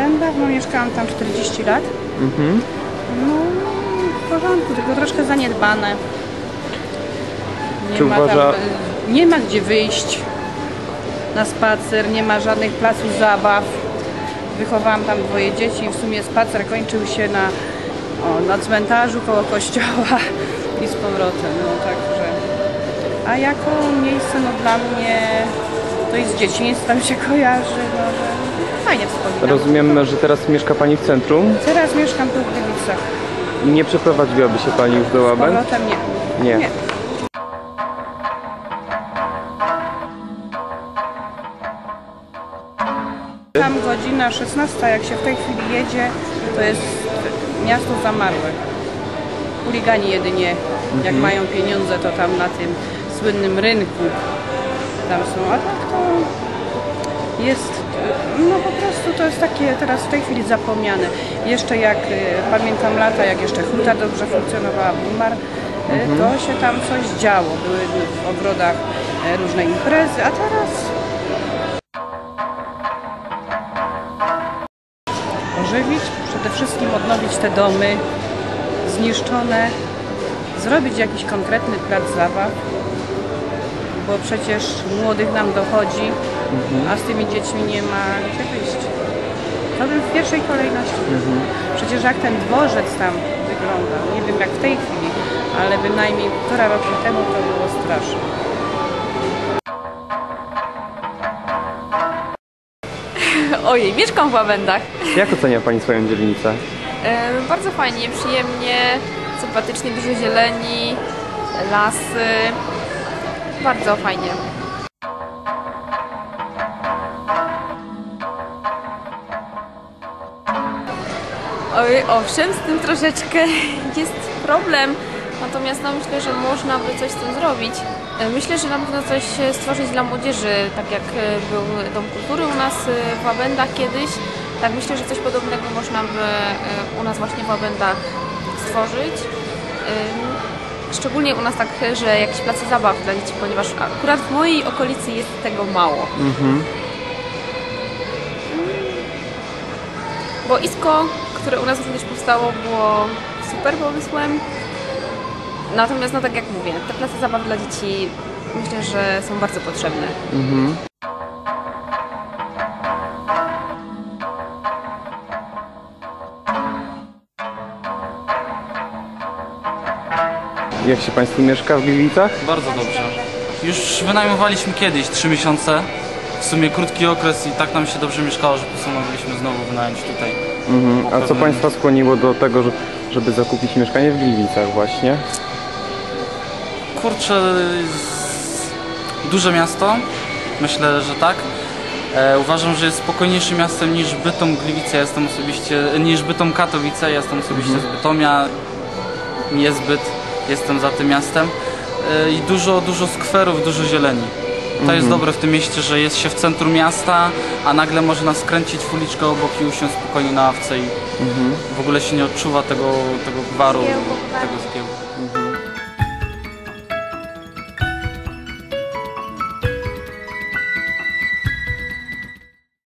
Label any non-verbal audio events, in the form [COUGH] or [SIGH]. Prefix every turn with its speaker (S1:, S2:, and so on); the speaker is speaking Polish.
S1: Łabędach, no mieszkałam tam 40 lat.
S2: Mhm.
S1: No w porządku, tylko troszkę zaniedbane. Nie
S2: Czy
S1: ma, tam, y, nie ma gdzie wyjść na spacer, nie ma żadnych placów zabaw. Wychowałam tam dwoje dzieci i w sumie spacer kończył się na, o, na cmentarzu koło kościoła i z powrotem. No także. A jako miejsce no, dla mnie to i z dzieciństwa mi się kojarzy, no, że fajnie wspominam.
S2: Rozumiem, że teraz mieszka Pani w centrum
S1: Teraz mieszkam tu w Gliwicach.
S2: i nie przeprowadziłaby się Pani już do
S1: Z
S2: Łabęd?
S1: powrotem nie.
S2: Nie.
S1: nie. Tam godzina 16, jak się w tej chwili jedzie, to jest miasto zamarłe. Chuligani jedynie, jak mają pieniądze, to tam na tym słynnym rynku tam są. A tak to jest, no po prostu to jest takie teraz w tej chwili zapomniane. Jeszcze jak y, pamiętam lata, jak jeszcze huta dobrze funkcjonowała, Bumar, y, to się tam coś działo. Były w ogrodach y, różne imprezy, a teraz ożywić, przede wszystkim odnowić te domy zniszczone, zrobić jakiś konkretny plac zabaw, bo przecież młodych nam dochodzi, a z tymi dziećmi nie ma gdzie wyjść. To bym w pierwszej kolejności. Przecież jak ten dworzec tam wyglądał, nie wiem jak w tej chwili, ale bynajmniej półtora roku temu to było straszne. [LAUGHS]
S3: Ojej, mieszkam w Łabędach.
S2: Jak ocenia Pani swoją dzielnicę?
S3: E, bardzo fajnie, przyjemnie, sympatycznie, dużo zieleni, lasy. Bardzo fajnie. Oj, owszem, z tym troszeczkę [LAUGHS] jest problem. Natomiast no, myślę, że można by coś z tym zrobić. E, Myślę, że na pewno coś e, stworzyć dla młodzieży, tak jak e, był Dom Kultury u nas w Łabędach kiedyś. Tak myślę, że coś podobnego można by u nas właśnie w Łabędach stworzyć. Szczególnie u nas tak, że jakieś place zabaw dla dzieci, ponieważ akurat w mojej okolicy jest tego mało.
S2: Mhm.
S3: Boisko, które u nas również powstało, było super pomysłem. Natomiast, no tak jak mówię, te place zabaw dla dzieci myślę, że są bardzo potrzebne.
S2: Mhm. Jak się Państwu mieszka w Gliwicach?
S4: Bardzo dobrze. Już wynajmowaliśmy kiedyś 3 miesiące. W sumie krótki okres i tak nam się dobrze mieszkało, że postanowiliśmy znowu wynająć tutaj.
S2: Mhm. A co Państwa skłoniło do tego, że- żeby zakupić mieszkanie w Gliwicach właśnie?
S4: Kurczę, duże miasto. Myślę, że tak. E, uważam, że jest spokojniejszym miastem niż Bytom Gliwice. Ja jestem osobiście, niż Bytom Katowice. Ja jestem osobiście z Bytomia. Niezbyt jestem za tym miastem. E, I dużo, dużo skwerów, dużo zieleni. To jest dobre w tym mieście, że jest się w centrum miasta, a nagle można skręcić w uliczkę obok i usiąść spokojnie na ławce i w ogóle się nie odczuwa tego, tego gwaru